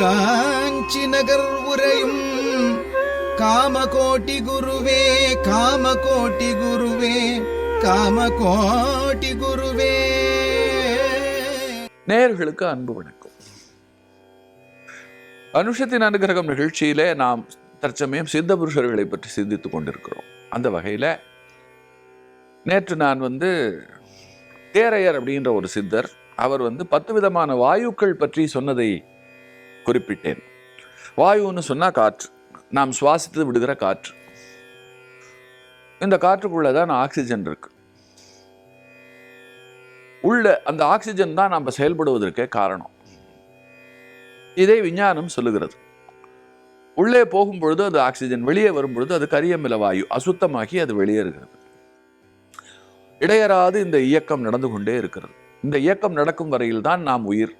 காஞ்சி நகர் உரையும் காமகோட்டி குருவே காமகோட்டி குருவே காமகோட்டி குருவே. நேயர்களுக்கு அன்பு வணக்கம். அனுஷத்தின் அனுகிரகம் நிகழ்ச்சியிலே நாம் தற்சமயம் சித்த புருஷர்களை பற்றி சிந்தித்துக் கொண்டிருக்கிறோம். அந்த வகையில் நேற்று நான் வந்து தேரையர் அப்படின்ற ஒரு சித்தர் அவர் வந்து பத்து விதமான வாயுக்கள் பற்றி சொன்னதை குறிப்பிட்டேன். வாயுன்னு சொன்னால் காற்று. நாம் சுவாசித்து விடுகிற காற்று. இந்த காற்றுக்குள்ளே தான் ஆக்சிஜன் இருக்கு. உள்ள அந்த ஆக்சிஜன் தான் நம்ம செயல்படுவதற்கே காரணம். இதை விஞ்ஞானம் சொல்லுகிறது. உள்ளே போகும் பொழுது அது ஆக்சிஜன் வெளியே வரும் பொழுது அது கரியமில வாயு அசுத்தமாகி அது வெளியேறுகிறது. இடையறாது இந்த இயக்கம் நடந்து கொண்டே இருக்கிறது. இந்த இயக்கம் நடக்கும் வரையில் தான் நாம் உயிர்.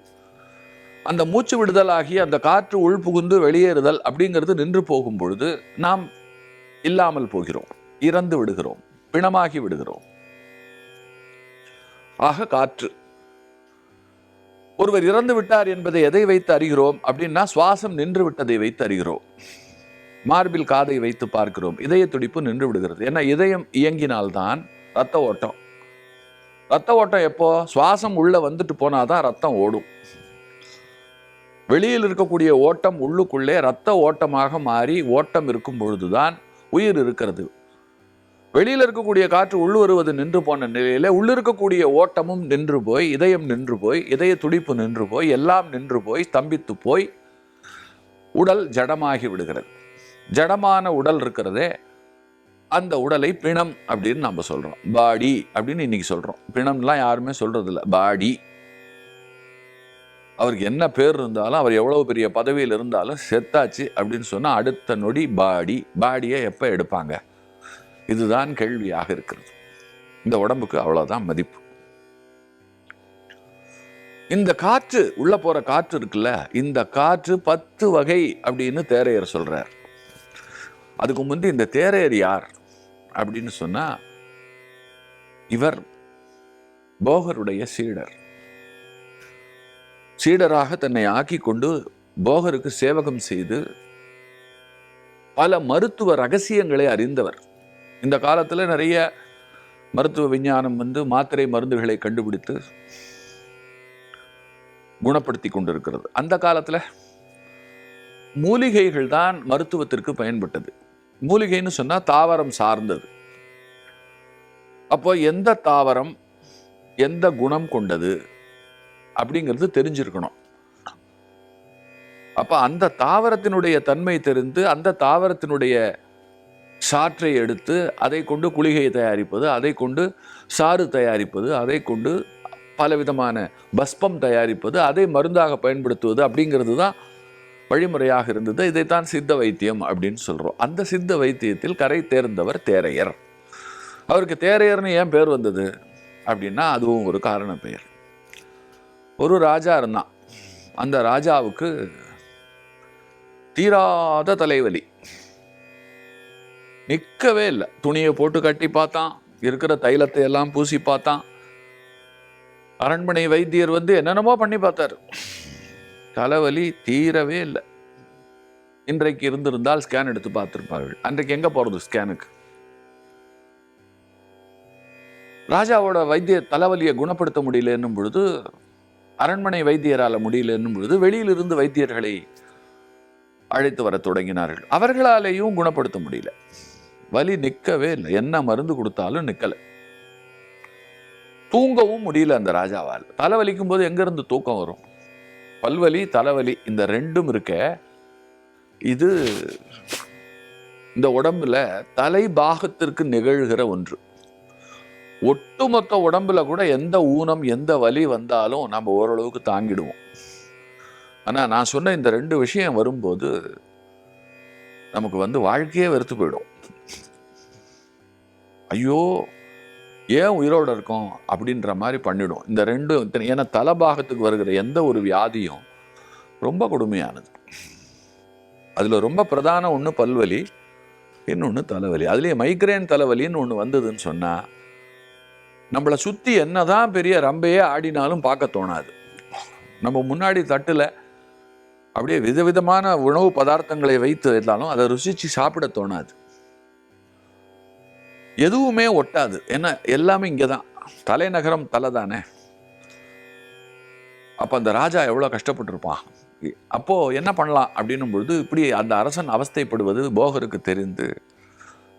அந்த மூச்சு விடுதல் ஆகி அந்த காற்று உள் புகுந்து வெளியேறுதல் அப்படிங்கிறது நின்று போகும் பொழுது நாம் இல்லாமல் போகிறோம் இறந்து விடுகிறோம் பிணமாகி விடுகிறோம். ஆக காற்று. ஒருவர் இறந்து விட்டார் என்பதை எதை வைத்து அறிகிறோம் அப்படின்னா சுவாசம் நின்று விட்டதை வைத்து அறிகிறோம். மார்பில் காதை வைத்து பார்க்கிறோம் இதய துடிப்பு நின்று விடுகிறது. ஏன்னா இதயம் இயங்கினால்தான் ரத்த ஓட்டம். ரத்த ஓட்டம் எப்போ? சுவாசம் உள்ள வந்துட்டு போனாதான் ரத்தம் ஓடும். வெளியில் இருக்கக்கூடிய ஓட்டம் உள்ளுக்குள்ளே ரத்த ஓட்டமாக மாறி ஓட்டம் இருக்கும் பொழுதுதான் உயிர் இருக்கிறது. வெளியில் இருக்கக்கூடிய காற்று உள் வருவது நின்று போன நிலையில் உள்ளிருக்கக்கூடிய ஓட்டமும் நின்று போய் இதயம் நின்று போய் இதய துடிப்பு நின்று போய் எல்லாம் நின்று போய் ஸ்தம்பித்து போய் உடல் ஜடமாகி விடுகிறது. ஜடமான உடல் இருக்கிறதே அந்த உடலை பிணம் அப்படின்னு நம்ம சொல்கிறோம் பாடி அப்படின்னு இன்னைக்கு சொல்கிறோம் பிணம்லாம் யாருமே சொல்கிறதில்ல பாடி. அவருக்கு என்ன பேர் இருந்தாலும் அவர் எவ்வளோ பெரிய பதவியில் இருந்தாலும் செத்தாச்சு அப்படின்னு சொன்னால் அடுத்த நொடி பாடி பாடியை எப்போ எடுப்பாங்க? இதுதான் கேள்வியாக இருக்கிறது. இந்த உடம்புக்கு அவ்வளோதான் மதிப்பு. இந்த காற்று உள்ளே போகிற காற்று இருக்குல்ல இந்த காற்று பத்து வகை அப்படின்னு தேரையர் சொல்கிறார் அதுக்கு முந்தி இந்த தேரையர் யார் அப்படின்னு சொன்னால் இவர் போகருடைய சீடர். சீடராக தன்னை ஆக்கி கொண்டு போகருக்கு சேவகம் செய்து பல மருத்துவ ரகசியங்களை அறிந்தவர். இந்த காலத்தில் நிறைய மருத்துவ விஞ்ஞானம் வந்து மாத்திரை மருந்துகளை கண்டுபிடித்து குணப்படுத்தி கொண்டிருக்கிறது. அந்த காலத்தில் மூலிகைகள் தான் மருத்துவத்திற்கு பயன்பட்டது. மூலிகைன்னு சொன்னால் தாவரம் சார்ந்தது. அப்போ எந்த தாவரம் எந்த குணம் கொண்டது அப்படிங்கிறது தெரிஞ்சிருக்கணும். அப்போ அந்த தாவரத்தினுடைய தன்மை தெரிந்து அந்த தாவரத்தினுடைய சாற்றை எடுத்து அதை கொண்டு குளிகையை தயாரிப்பது அதை கொண்டு சாறு தயாரிப்பது அதை கொண்டு பலவிதமான பஸ்பம் தயாரிப்பது அதை மருந்தாக பயன்படுத்துவது அப்படிங்கிறது தான் வழிமுறையாக இருந்தது. இதைத்தான் சித்த வைத்தியம் அப்படின்னு சொல்கிறோம் அந்த சித்த வைத்தியத்தில் கரை தேர்ந்தவர் தேரையர். அவருக்கு தேரையர்னு ஏன் பேர் வந்தது? அப்படின்னா அதுவும் ஒரு காரண பெயர் ஒரு ராஜா இருந்தான். அந்த ராஜாவுக்கு தீராத தலைவலி. நிற்கவே இல்லை. துணியை போட்டு கட்டி பார்த்தான். இருக்கிற தைலத்தை எல்லாம் பூசி பார்த்தான். அரண்மனை வைத்தியர் வந்து என்னென்னமோ பண்ணி பார்த்தாரு. தலைவலி தீரவே இல்லை. இன்றைக்கு இருந்திருந்தால் ஸ்கேன் எடுத்து பார்த்துருப்பார்கள். அன்றைக்கு எங்கே போகிறது ஸ்கேனுக்கு ராஜாவோட வைத்திய தலைவலியை குணப்படுத்த முடியல என்னும் பொழுது அரண்மனை வைத்தியரால் முடியல என்னும் பொழுது வெளியிலிருந்து வைத்தியர்களை அழைத்து வர தொடங்கினார்கள். அவர்களாலேயும் குணப்படுத்த முடியல. வலி நிற்கவே இல்லை. என்ன மருந்து கொடுத்தாலும் நிற்கலை தூங்கவும் முடியல அந்த ராஜாவால். தலைவலிக்கும் போது எங்கேருந்து தூக்கம் வரும்? பல்வலி தலைவலி இந்த ரெண்டும் இருக்க. இது இந்த உடம்புல தலை பாகத்திற்கு நிகழ்கிற ஒன்று. ஒட்டுமொத்த உடம்புல கூட எந்த ஊனம் எந்த வலி வந்தாலும் நம்ம ஓரளவுக்கு தாங்கிடுவோம். ஆனால் நான் சொன்ன இந்த ரெண்டு விஷயம் வரும்போது நமக்கு வந்து வாழ்க்கையே வெறுத்து போயிடும். ஐயோ ஏன் உயிரோடு இருக்கோம் அப்படின்ற மாதிரி பண்ணிடும். இந்த ரெண்டும் ஏன்னா தலபாகத்துக்கு வருகிற எந்த ஒரு வியாதியும் ரொம்ப கொடுமையானது. அதில் ரொம்ப பிரதான ஒன்று பல்வலி இன்னொன்று தலைவலி. அதுலேயே மைக்ரேன் தலைவலின்னு ஒன்று வந்ததுன்னு சொன்னால் நம்மளை சுற்றி என்ன தான் பெரிய ரம்பையே ஆடினாலும் பார்க்க தோணாது. நம்ம முன்னாடி தட்டில் அப்படியே விதவிதமான உணவு பதார்த்தங்களை வைத்து இருந்தாலும் அதை ருசித்து சாப்பிட தோணாது. எதுவுமே ஒட்டாது. ஏன்னா எல்லாமே இங்கே தான் தலைநகரம் தலை தானே அப்போ அந்த ராஜா எவ்வளோ கஷ்டப்பட்டிருப்பான்? அப்போது என்ன பண்ணலாம் அப்படின்னும் பொழுது இப்படி அந்த அரசன் அவஸ்தைப்படுவது போகருக்கு தெரிந்து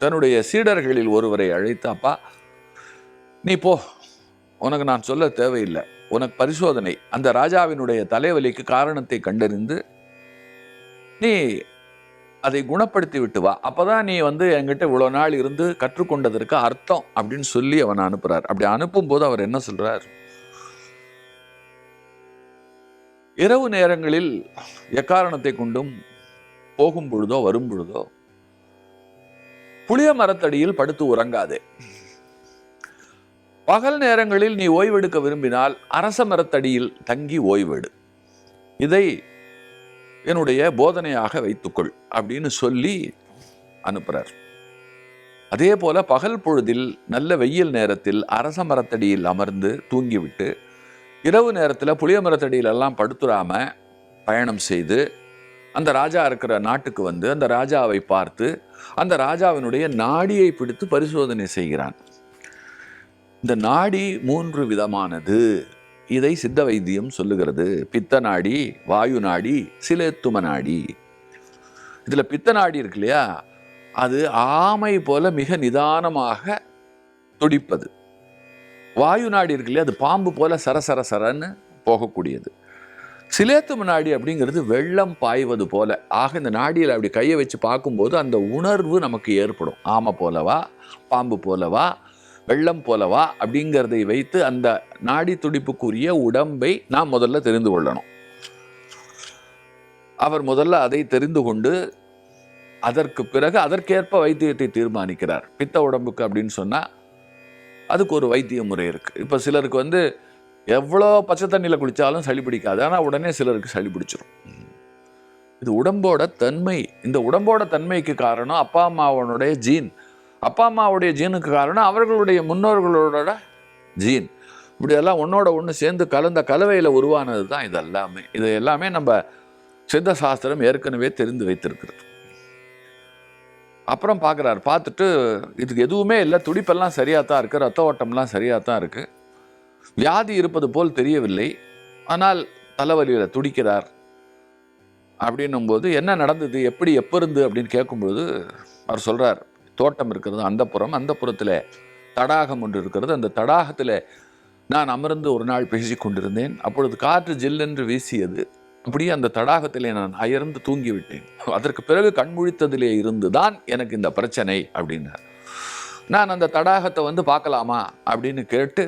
தன்னுடைய சீடர்களில் ஒருவரை அழைத்து அப்பா நீ போ. உனக்கு நான் சொல்ல தேவையில்லை. உனக்கு பரிசோதனை. அந்த ராஜாவினுடைய தலைவலிக்கு காரணத்தை கண்டறிந்து நீ அதை குணப்படுத்தி விட்டு வா. அப்போதான் நீ வந்து என்கிட்ட இவ்வளோ நாள் இருந்து கற்றுக்கொண்டதற்கு அர்த்தம் அப்படின்னு சொல்லி அவனை அனுப்புகிறார் அப்படி அனுப்பும்போது அவர் என்ன சொல்கிறார் இரவு நேரங்களில் எக்காரணத்தை கொண்டும் போகும் பொழுதோ வரும் பொழுதோ புளிய மரத்தடியில் படுத்து உறங்காதே. பகல் நேரங்களில் நீ ஓய்வெடுக்க விரும்பினால் அரச மரத்தடியில் தங்கி ஓய்வெடு. இதை என்னுடைய போதனையாக வைத்துக்கொள் அப்படின்னு சொல்லி அனுப்புகிறார் அதே போல பகல் பொழுதில் நல்ல வெயில் நேரத்தில் அரச மரத்தடியில் அமர்ந்து தூங்கிவிட்டு இரவு நேரத்தில் புளிய மரத்தடியிலெல்லாம் படுத்துராமல் பயணம் செய்து அந்த ராஜா இருக்கிற நாட்டுக்கு வந்து அந்த ராஜாவை பார்த்து அந்த ராஜாவினுடைய நாடியை பிடித்து பரிசோதனை செய்கிறான். இந்த நாடி மூன்று விதமானது இதை சித்த வைத்தியம் சொல்லுகிறது. பித்த நாடி வாயு நாடி சிலேத்தும நாடி. இதில் பித்த நாடி இருக்கு இல்லையா? அது ஆமை போல மிக நிதானமாக துடிப்பது. வாயு நாடி இருக்கு இல்லையா? அது பாம்பு போல சரசர சரன்னு போகக்கூடியது. சிலேத்தும நாடி அப்படிங்கிறது வெள்ளம் பாய்வது போல. ஆக இந்த நாடியில் அப்படி கையை வச்சு பார்க்கும்போது அந்த உணர்வு நமக்கு ஏற்படும். ஆமை போலவா பாம்பு போலவா வெள்ளம் போலவா அப்படிங்கிறதை வைத்து அந்த நாடி துடிப்புக்குரிய உடம்பை நாம் முதல்ல தெரிந்து கொள்ளணும். அவர் முதல்ல அதை தெரிந்து கொண்டு அதற்கு பிறகு அதற்கேற்ப வைத்தியத்தை தீர்மானிக்கிறார். பித்த உடம்புக்கு அப்படின்னு சொன்னால் அதுக்கு ஒரு வைத்திய முறை இருக்குது இப்போ சிலருக்கு வந்து எவ்வளோ பச்சை தண்ணியில் குளித்தாலும் சளி பிடிக்காது. ஆனால் உடனே சிலருக்கு சளி பிடிச்சிரும். இது உடம்போட தன்மை இந்த உடம்போட தன்மைக்கு காரணம் அப்பா அம்மாவனுடைய ஜீன். அப்பா அம்மாவுடைய ஜீனுக்கு காரணம் அவர்களுடைய முன்னோர்களோட ஜீன். இப்படியெல்லாம் ஒன்றோட ஒன்று சேர்ந்து கலந்த கலவையில் உருவானது தான் இது எல்லாமே இது எல்லாமே நம்ம சித்த சாஸ்திரம் ஏற்கனவே தெரிந்து வைத்திருக்கிறது. அப்புறம் பார்க்குறாரு பார்த்துட்டு இதுக்கு எதுவுமே இல்லை துடிப்பெல்லாம் சரியாக தான் இருக்குது ரத்த ஓட்டம்லாம் சரியாக தான் இருக்குது வியாதி இருப்பது போல் தெரியவில்லை ஆனால் தலைவலியில் துடிக்கிறார். அப்படின்னும்போது என்ன நடந்தது எப்படி எப்போ இருந்து அப்படின்னு கேட்கும்பொழுது அவர் சொல்கிறார் தோட்டம் இருக்கிறது அந்த புறம். அந்த புறத்தில் தடாகம் ஒன்று இருக்கிறது. அந்த தடாகத்தில் நான் அமர்ந்து ஒரு நாள் பேசி கொண்டிருந்தேன். அப்பொழுது காற்று ஜில்லென்று வீசியது. அப்படியே அந்த தடாகத்திலே நான் அயர்ந்து தூங்கிவிட்டேன். அதற்கு பிறகு கண்முழித்ததிலே இருந்து தான் எனக்கு இந்த பிரச்சனை அப்படின்னார். நான் அந்த தடாகத்தை வந்து பார்க்கலாமா அப்படின்னு கேட்டு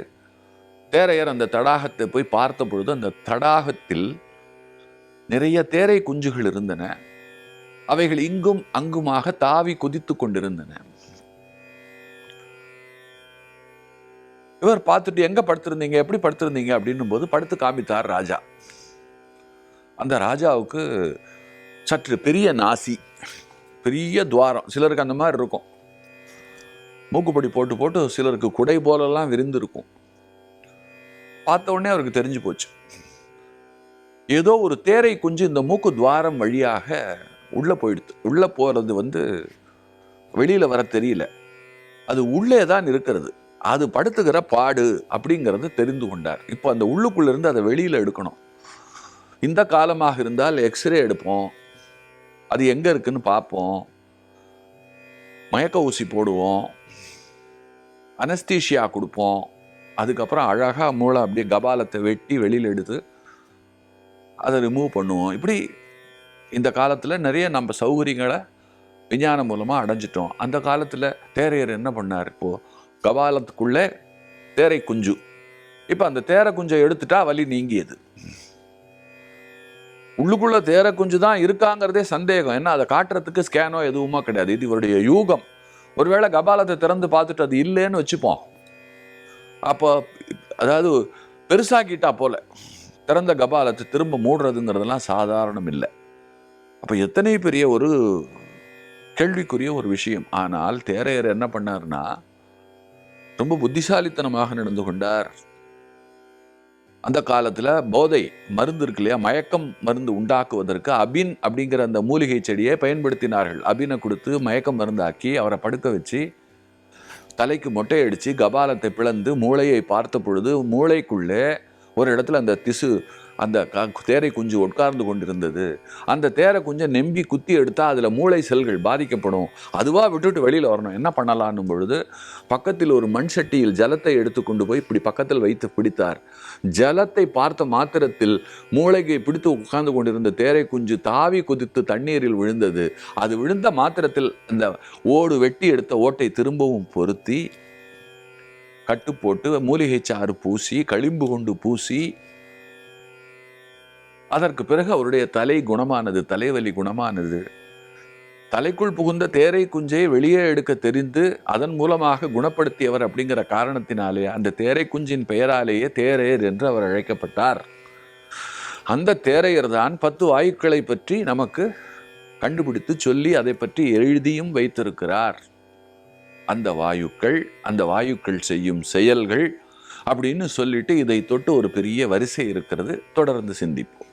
தேரையர் அந்த தடாகத்தை போய் பார்த்த பொழுது அந்த தடாகத்தில் நிறைய தேரை குஞ்சுகள் இருந்தன. அவைகள் இங்கும் அங்குமாக தாவி குதித்து கொண்டிருந்தன. இவர் பார்த்துட்டு எங்க படுத்திருந்தீங்க? எப்படி படுத்திருந்தீங்க? அப்படின்னும் போது படுத்து காமித்தார் ராஜா. அந்த ராஜாவுக்கு சற்று பெரிய நாசி பெரிய துவாரம் சிலருக்கு அந்த மாதிரி இருக்கும். மூக்குப்பொடி போட்டு போட்டு சிலருக்கு குடை போலெல்லாம் விரிந்திருக்கும் பார்த்த உடனே அவருக்கு தெரிஞ்சு போச்சு. ஏதோ ஒரு தேரை குஞ்சு இந்த மூக்கு துவாரம் வழியாக உள்ளே போயிடுது. உள்ளே போகிறது வந்து வெளியில் வர தெரியல. அது உள்ளே தான் இருக்கிறது. அது படுத்துக்கிற பாடு அப்படிங்கிறது தெரிந்து கொண்டார். இப்போ அந்த உள்ளுக்குள்ளேருந்து அதை வெளியில் எடுக்கணும். இந்த காலமாக இருந்தால் எக்ஸ்ரே எடுப்போம். அது எங்கே இருக்குன்னு பார்ப்போம். மயக்க ஊசி போடுவோம். அனஸ்தீஷியா கொடுப்போம். அதுக்கப்புறம் அழகாக மூளை அப்படியே கபாலத்தை வெட்டி வெளியில் எடுத்து அதை ரிமூவ் பண்ணுவோம். இப்படி இந்த காலத்தில் நிறைய நம்ம சௌகரியங்களை விஞ்ஞானம் மூலமாக அடைஞ்சிட்டோம். அந்த காலத்தில் தேரையர் என்ன பண்ணார் இப்போது கபாலத்துக்குள்ளே தேரை குஞ்சு. இப்போ அந்த தேரை குஞ்சை எடுத்துட்டா வலி நீங்கியது. உள்ளுக்குள்ளே தேரை குஞ்சு தான் இருக்காங்கிறதே சந்தேகம். என்ன அதை காட்டுறதுக்கு ஸ்கேனோ எதுவுமா கிடையாது. இது இவருடைய யூகம். ஒருவேளை கபாலத்தை திறந்து பார்த்துட்டு அது இல்லைன்னு வச்சுப்போம். அப்போ அதாவது பெருசாக்கிட்டா போல. திறந்த கபாலத்தை திரும்ப மூடுறதுங்கிறதெல்லாம் சாதாரணம் இல்லை. அப்போ எத்தனை பெரிய ஒரு கேள்விக்குரிய ஒரு விஷயம். ஆனால் தேரையர் என்ன பண்ணார்னா ரொம்ப புத்திசாலித்தனமாக நடந்து கொண்டார். அந்த காலத்தில் போதை மருந்து இருக்கு இல்லையா மயக்கம் மருந்து உண்டாக்குவதற்கு அபின் அப்படிங்கிற அந்த மூலிகை செடியை பயன்படுத்தினார்கள். அபினை கொடுத்து மயக்கம் மருந்தாக்கி அவரை படுக்க வச்சு தலைக்கு மொட்டை அடித்து கபாலத்தை பிளந்து மூளையை பார்த்த பொழுது மூளைக்குள்ளே ஒரு இடத்துல அந்த திசு அந்த க- தேரை குஞ்சு உட்கார்ந்து கொண்டிருந்தது. அந்த தேரை குஞ்சை நெம்பி குத்தி எடுத்தால் அதில் மூளை செல்கள் பாதிக்கப்படும். அதுவாக விட்டுட்டு வெளியில் வரணும். என்ன பண்ணலான்னும் பொழுது பக்கத்தில் ஒரு மண் சட்டியில் ஜலத்தை எடுத்துக்கொண்டு போய் இப்படி பக்கத்தில் வைத்து பிடித்தார். ஜலத்தை பார்த்த மாத்திரத்தில் மூளையை பிடித்து உட்கார்ந்து கொண்டிருந்த தேரை குஞ்சு தாவி குதித்து தண்ணீரில் விழுந்தது. அது விழுந்த மாத்திரத்தில் அந்த ஓடு வெட்டி எடுத்த ஓட்டை திரும்பவும் பொருத்தி கட்டு போட்டு மூலிகை சாறு பூசி களிம்பு கொண்டு பூசி அதற்கு பிறகு அவருடைய தலை குணமானது தலைவலி குணமானது. தலைக்குள் புகுந்த தேரை குஞ்சை வெளியே எடுக்க தெரிந்து அதன் மூலமாக குணப்படுத்தியவர் அப்படிங்கிற காரணத்தினாலே அந்த தேரை குஞ்சின் பெயராலேயே தேரையர் என்று அவர் அழைக்கப்பட்டார். அந்த தேரையர் தான் பத்து வாயுக்களை பற்றி நமக்கு கண்டுபிடித்து சொல்லி அதை பற்றி எழுதியும் வைத்திருக்கிறார். அந்த வாயுக்கள் அந்த வாயுக்கள் செய்யும் செயல்கள் அப்படின்னு சொல்லிட்டு இதை தொட்டு ஒரு பெரிய வரிசை இருக்கிறது. தொடர்ந்து சிந்திப்போம்.